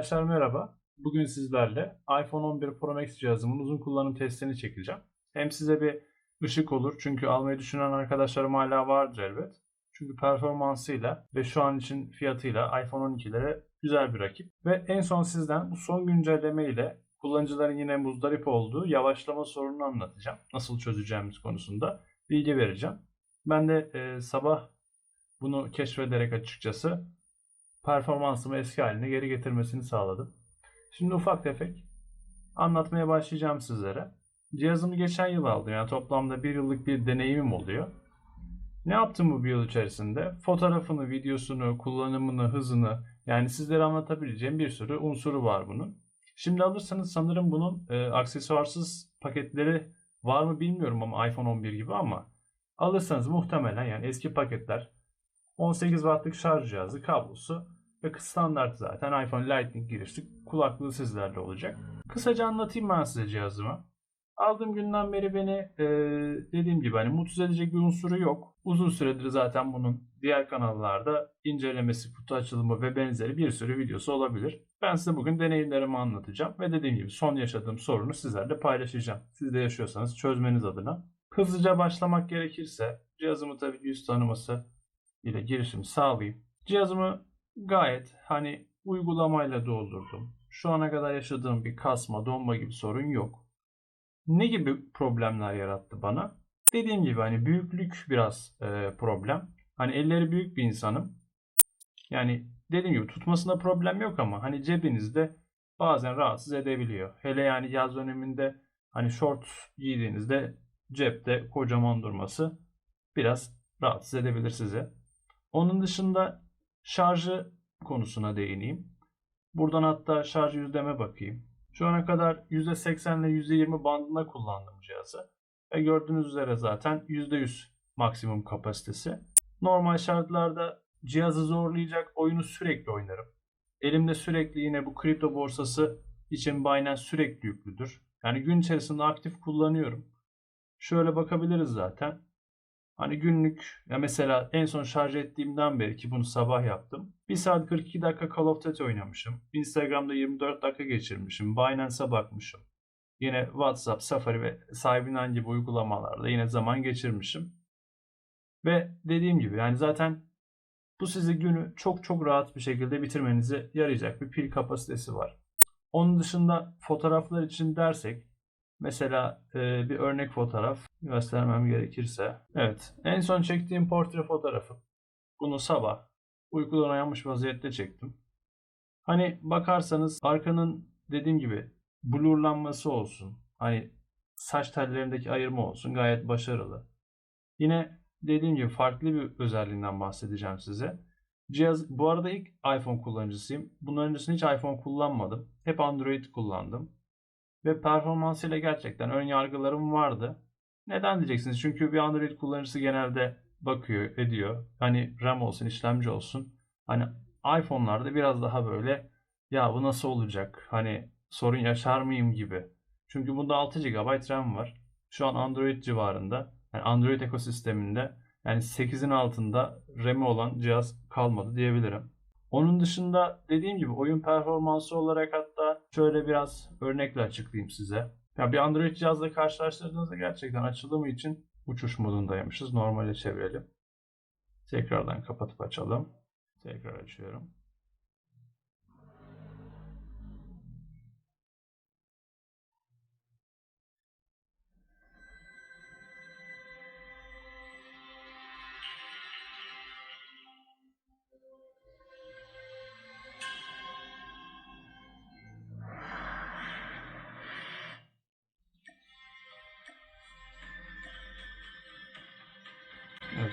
Arkadaşlar merhaba. Bugün sizlerle iPhone 11 Pro Max cihazımın uzun kullanım testini çekeceğim. Hem size bir ışık olur çünkü almayı düşünen arkadaşlarım hala vardır elbet. Çünkü performansıyla ve şu an için fiyatıyla iPhone 12'lere güzel bir rakip. Ve en son sizden bu son güncelleme ile kullanıcıların yine muzdarip olduğu yavaşlama sorununu anlatacağım. Nasıl çözeceğimiz konusunda bilgi vereceğim. Ben de e, sabah bunu keşfederek açıkçası performansımı eski haline geri getirmesini sağladım. Şimdi ufak tefek anlatmaya başlayacağım sizlere. Cihazımı geçen yıl aldım. Yani toplamda bir yıllık bir deneyimim oluyor. Ne yaptım bu bir yıl içerisinde? Fotoğrafını, videosunu, kullanımını, hızını yani sizlere anlatabileceğim bir sürü unsuru var bunun. Şimdi alırsanız sanırım bunun e, aksesuarsız paketleri var mı bilmiyorum ama iPhone 11 gibi ama alırsanız muhtemelen yani eski paketler 18 wattlık şarj cihazı, kablosu ve standart zaten iPhone Lightning girişli kulaklığı sizlerle olacak. Kısaca anlatayım ben size cihazımı. Aldığım günden beri beni e, dediğim gibi hani mutsuz edecek bir unsuru yok. Uzun süredir zaten bunun diğer kanallarda incelemesi, kutu açılımı ve benzeri bir sürü videosu olabilir. Ben size bugün deneyimlerimi anlatacağım ve dediğim gibi son yaşadığım sorunu sizlerle paylaşacağım. Siz de yaşıyorsanız çözmeniz adına. Hızlıca başlamak gerekirse cihazımı tabii yüz tanıması ile girişimi sağlayayım. Cihazımı gayet hani uygulamayla doldurdum. Şu ana kadar yaşadığım bir kasma, donma gibi sorun yok. Ne gibi problemler yarattı bana? Dediğim gibi hani büyüklük biraz e, problem. Hani elleri büyük bir insanım. Yani dediğim gibi tutmasında problem yok ama hani cebinizde bazen rahatsız edebiliyor. Hele yani yaz döneminde hani short giydiğinizde cepte kocaman durması biraz rahatsız edebilir sizi. Onun dışında şarjı konusuna değineyim. Buradan hatta şarj yüzdeme bakayım. Şu ana kadar %80 ile %20 bandında kullandım cihazı. Ve gördüğünüz üzere zaten %100 maksimum kapasitesi. Normal şartlarda cihazı zorlayacak oyunu sürekli oynarım. Elimde sürekli yine bu kripto borsası için Binance sürekli yüklüdür. Yani gün içerisinde aktif kullanıyorum. Şöyle bakabiliriz zaten. Hani günlük ya mesela en son şarj ettiğimden beri ki bunu sabah yaptım. 1 saat 42 dakika Call of Duty oynamışım. Instagram'da 24 dakika geçirmişim. Binance'a bakmışım. Yine WhatsApp, Safari ve sahibinden gibi uygulamalarda yine zaman geçirmişim. Ve dediğim gibi yani zaten bu size günü çok çok rahat bir şekilde bitirmenize yarayacak bir pil kapasitesi var. Onun dışında fotoğraflar için dersek Mesela e, bir örnek fotoğraf göstermem gerekirse. Evet. En son çektiğim portre fotoğrafı. Bunu sabah uykudan uyanmış vaziyette çektim. Hani bakarsanız arkanın dediğim gibi blurlanması olsun. Hani saç tellerindeki ayırma olsun. Gayet başarılı. Yine dediğim gibi farklı bir özelliğinden bahsedeceğim size. Cihaz bu arada ilk iPhone kullanıcısıyım. Bundan öncesinde hiç iPhone kullanmadım. Hep Android kullandım ve performansıyla gerçekten ön yargılarım vardı. Neden diyeceksiniz? Çünkü bir Android kullanıcısı genelde bakıyor, ediyor. Hani RAM olsun, işlemci olsun. Hani iPhone'larda biraz daha böyle ya bu nasıl olacak? Hani sorun yaşar mıyım gibi. Çünkü bunda 6 GB RAM var. Şu an Android civarında. Yani Android ekosisteminde yani 8'in altında RAM'i olan cihaz kalmadı diyebilirim. Onun dışında dediğim gibi oyun performansı olarak hatta şöyle biraz örnekle açıklayayım size. Ya bir Android cihazla karşılaştırdığınızda gerçekten açılımı için uçuş modundaymışız. Normale çevirelim. Tekrardan kapatıp açalım. Tekrar açıyorum.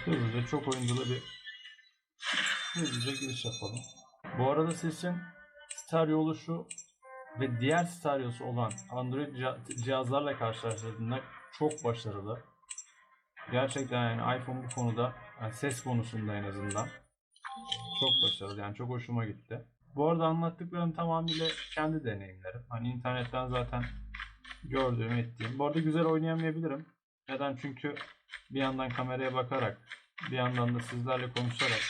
Hızlıca çok oyunculu bir hızlıca giriş yapalım. Bu arada sesin stereo oluşu ve diğer stereosu olan Android cihazlarla karşılaştırdığında çok başarılı. Gerçekten yani iPhone bu konuda yani ses konusunda en azından çok başarılı. Yani çok hoşuma gitti. Bu arada anlattıklarım tamamıyla kendi deneyimlerim. Hani internetten zaten gördüğüm, ettiğim. Bu arada güzel oynayamayabilirim. Neden? Çünkü bir yandan kameraya bakarak, bir yandan da sizlerle konuşarak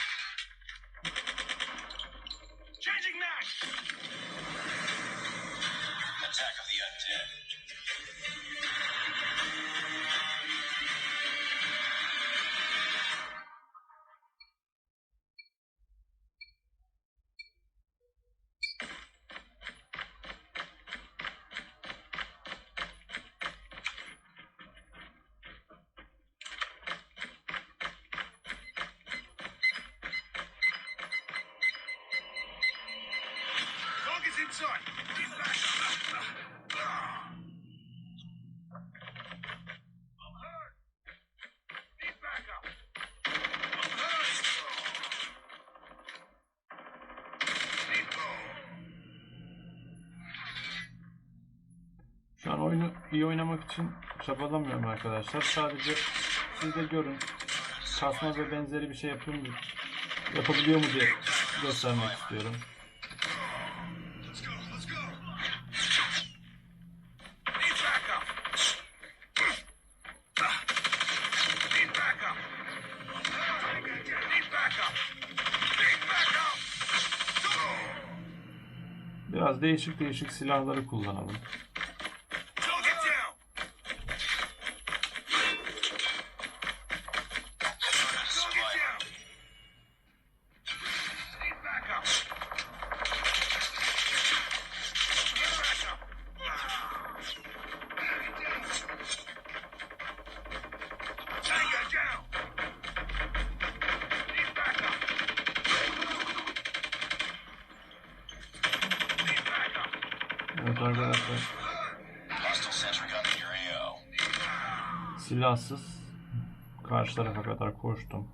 iyi oynamak için çabalamıyorum arkadaşlar. Sadece siz de görün. Kasma ve benzeri bir şey yapıyor mu? Yapabiliyor mu diye göstermek istiyorum. Biraz değişik değişik silahları kullanalım. Silahsız karşı tarafa kadar koştum.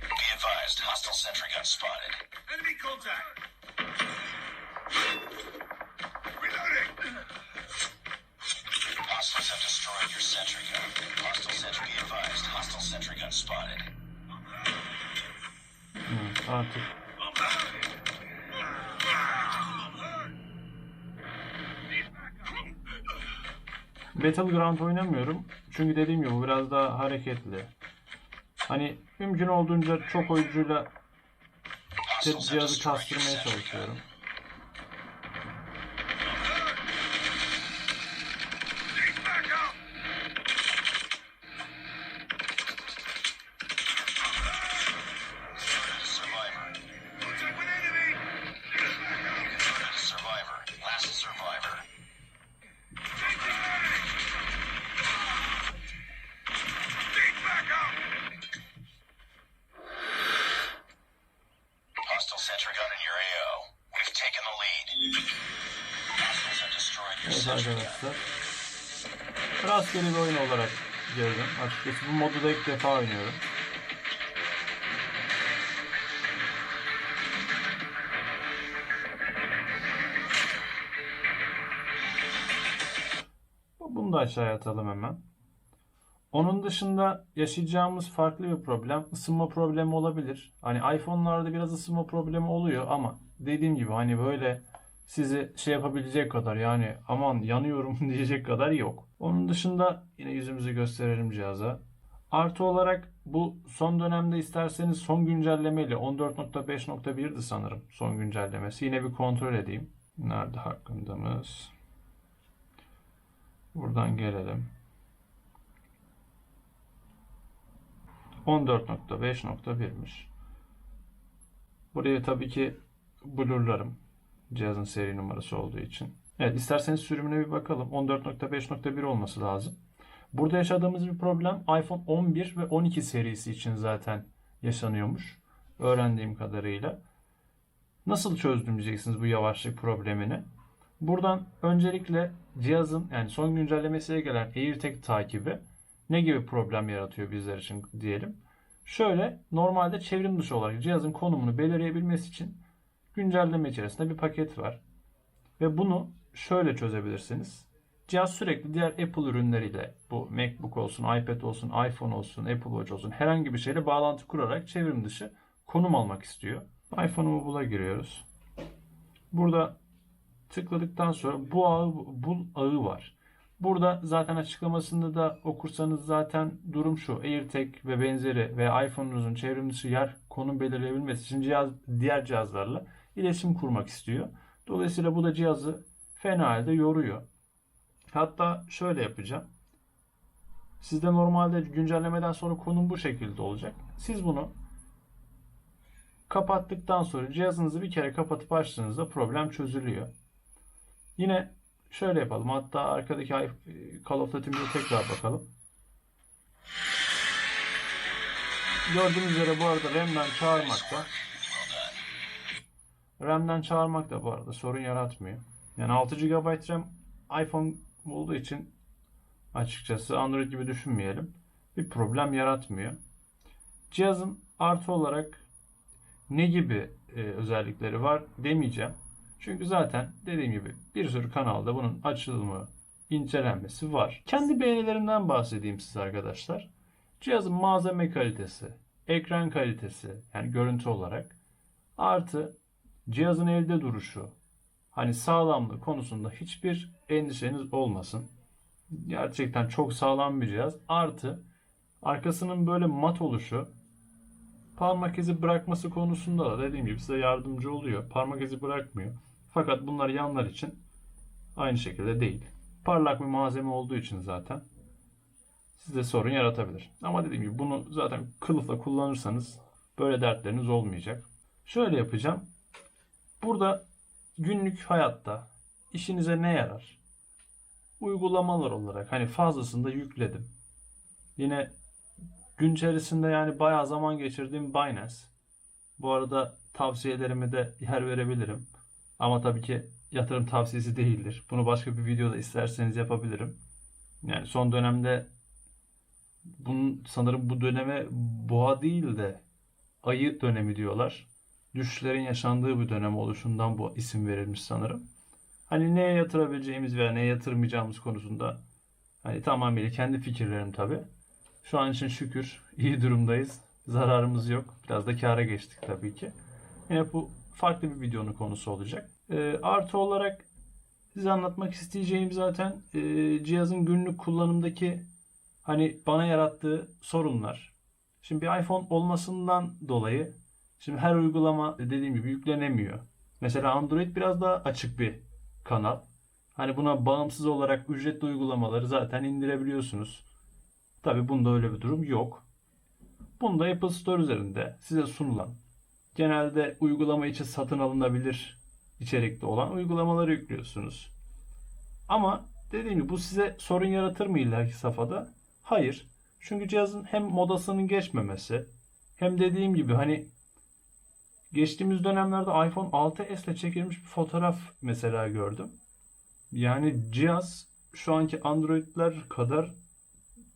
Be advised, artık Battleground oynamıyorum. Çünkü dediğim gibi bu biraz daha hareketli. Hani mümkün olduğunca çok oyuncuyla cihazı kastırmaya çalışıyorum. Arkadaşlar. Rastgele bir oyun olarak girdim. Açıkçası bu modu da ilk defa oynuyorum. Bunu da aşağıya atalım hemen. Onun dışında yaşayacağımız farklı bir problem ısınma problemi olabilir. Hani iPhone'larda biraz ısınma problemi oluyor ama dediğim gibi hani böyle sizi şey yapabilecek kadar yani aman yanıyorum diyecek kadar yok. Onun dışında yine yüzümüzü gösterelim cihaza. Artı olarak bu son dönemde isterseniz son güncellemeyle 14.5.1'di sanırım son güncellemesi. Yine bir kontrol edeyim. Nerede hakkındamız? Buradan gelelim. 14.5.1'miş. Buraya tabii ki blurlarım. Cihazın seri numarası olduğu için. Evet isterseniz sürümüne bir bakalım. 14.5.1 olması lazım. Burada yaşadığımız bir problem iPhone 11 ve 12 serisi için zaten yaşanıyormuş. Öğrendiğim kadarıyla. Nasıl çözdüm diyeceksiniz bu yavaşlık problemini. Buradan öncelikle cihazın yani son güncellemesiyle gelen AirTag takibi ne gibi problem yaratıyor bizler için diyelim. Şöyle normalde çevrim dışı olarak cihazın konumunu belirleyebilmesi için güncelleme içerisinde bir paket var. Ve bunu şöyle çözebilirsiniz. Cihaz sürekli diğer Apple ürünleriyle bu MacBook olsun, iPad olsun, iPhone olsun, Apple Watch olsun herhangi bir şeyle bağlantı kurarak çevrim dışı konum almak istiyor. iPhone'umu bula giriyoruz. Burada tıkladıktan sonra bu ağı, bul ağı var. Burada zaten açıklamasında da okursanız zaten durum şu. AirTag ve benzeri ve iPhone'unuzun çevrim dışı yer konum belirleyebilmesi için cihaz diğer cihazlarla iletişim kurmak istiyor. Dolayısıyla bu da cihazı fena halde yoruyor. Hatta şöyle yapacağım. Sizde normalde güncellemeden sonra konum bu şekilde olacak. Siz bunu kapattıktan sonra cihazınızı bir kere kapatıp açtığınızda problem çözülüyor. Yine şöyle yapalım. Hatta arkadaki Call of Duty'mize tekrar bakalım. Gördüğünüz üzere bu arada RAM'den çağırmakta. RAM'den çağırmak da bu arada sorun yaratmıyor. Yani 6 GB RAM iPhone olduğu için açıkçası Android gibi düşünmeyelim. Bir problem yaratmıyor. Cihazın artı olarak ne gibi e, özellikleri var demeyeceğim. Çünkü zaten dediğim gibi bir sürü kanalda bunun açılımı, incelenmesi var. Kendi beğenilerimden bahsedeyim size arkadaşlar. Cihazın malzeme kalitesi, ekran kalitesi yani görüntü olarak artı cihazın elde duruşu, hani sağlamlığı konusunda hiçbir endişeniz olmasın. Gerçekten çok sağlam bir cihaz. Artı arkasının böyle mat oluşu parmak izi bırakması konusunda da dediğim gibi size yardımcı oluyor. Parmak izi bırakmıyor. Fakat bunlar yanlar için aynı şekilde değil. Parlak bir malzeme olduğu için zaten size sorun yaratabilir. Ama dediğim gibi bunu zaten kılıfla kullanırsanız böyle dertleriniz olmayacak. Şöyle yapacağım. Burada günlük hayatta işinize ne yarar? Uygulamalar olarak hani fazlasını da yükledim. Yine gün içerisinde yani bayağı zaman geçirdiğim Binance. Bu arada tavsiyelerimi de yer verebilirim. Ama tabii ki yatırım tavsiyesi değildir. Bunu başka bir videoda isterseniz yapabilirim. Yani son dönemde bunun sanırım bu döneme boğa değil de ayı dönemi diyorlar. Düşüşlerin yaşandığı bir dönem oluşundan bu isim verilmiş sanırım. Hani neye yatırabileceğimiz veya neye yatırmayacağımız konusunda hani tamamıyla kendi fikirlerim tabii. Şu an için şükür iyi durumdayız. Zararımız yok. Biraz da kâra geçtik tabii ki. Yine bu farklı bir videonun konusu olacak. Ee, artı olarak size anlatmak isteyeceğim zaten e, cihazın günlük kullanımdaki hani bana yarattığı sorunlar. Şimdi bir iPhone olmasından dolayı şimdi her uygulama dediğim gibi yüklenemiyor. Mesela Android biraz daha açık bir kanal. Hani buna bağımsız olarak ücretli uygulamaları zaten indirebiliyorsunuz. Tabi bunda öyle bir durum yok. Bunda Apple Store üzerinde size sunulan genelde uygulama için satın alınabilir içerikte olan uygulamaları yüklüyorsunuz. Ama dediğim gibi bu size sorun yaratır mı ileriki safhada? Hayır. Çünkü cihazın hem modasının geçmemesi hem dediğim gibi hani geçtiğimiz dönemlerde iPhone 6s ile çekilmiş bir fotoğraf mesela gördüm. Yani cihaz şu anki Android'ler kadar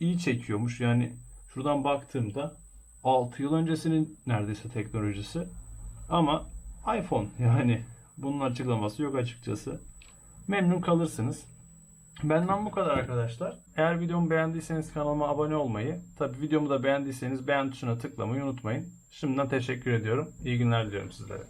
iyi çekiyormuş. Yani şuradan baktığımda 6 yıl öncesinin neredeyse teknolojisi. Ama iPhone yani bunun açıklaması yok açıkçası. Memnun kalırsınız. Benden bu kadar arkadaşlar. Eğer videomu beğendiyseniz kanalıma abone olmayı, tabi videomu da beğendiyseniz beğen tuşuna tıklamayı unutmayın. Şimdiden teşekkür ediyorum. İyi günler diliyorum sizlere.